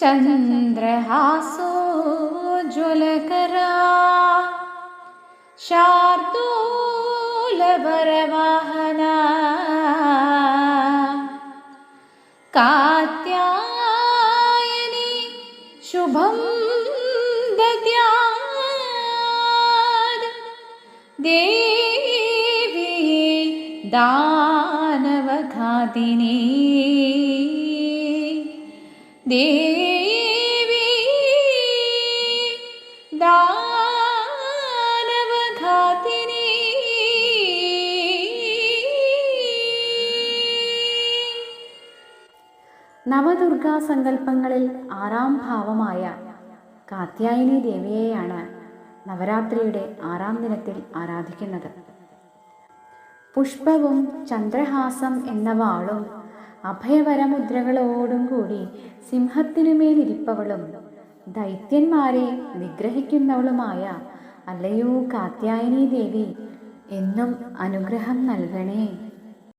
चन्द्रहासोज्ज्वलकरा शार्दूलवरवाहना कात्यायनी शुभं दद्यात्। देवी दानवघातिनी നവദുർഗാ സങ്കല്പങ്ങളിൽ ആറാം ഭാവമായ കാത്യായനി ദേവിയെയാണ് നവരാത്രിയുടെ ആറാം ദിനത്തിൽ ആരാധിക്കുന്നത്. പുഷ്പവും ചന്ദ്രഹാസം എന്ന വാളും അഭയവരമുദ്രകളോടും കൂടി സിംഹത്തിനുമേലിരിപ്പവളും ദൈത്യന്മാരെ നിഗ്രഹിക്കുന്നവളുമായ അല്ലയോ കാത്യായനി ദേവി എന്നും അനുഗ്രഹം നൽകണേ.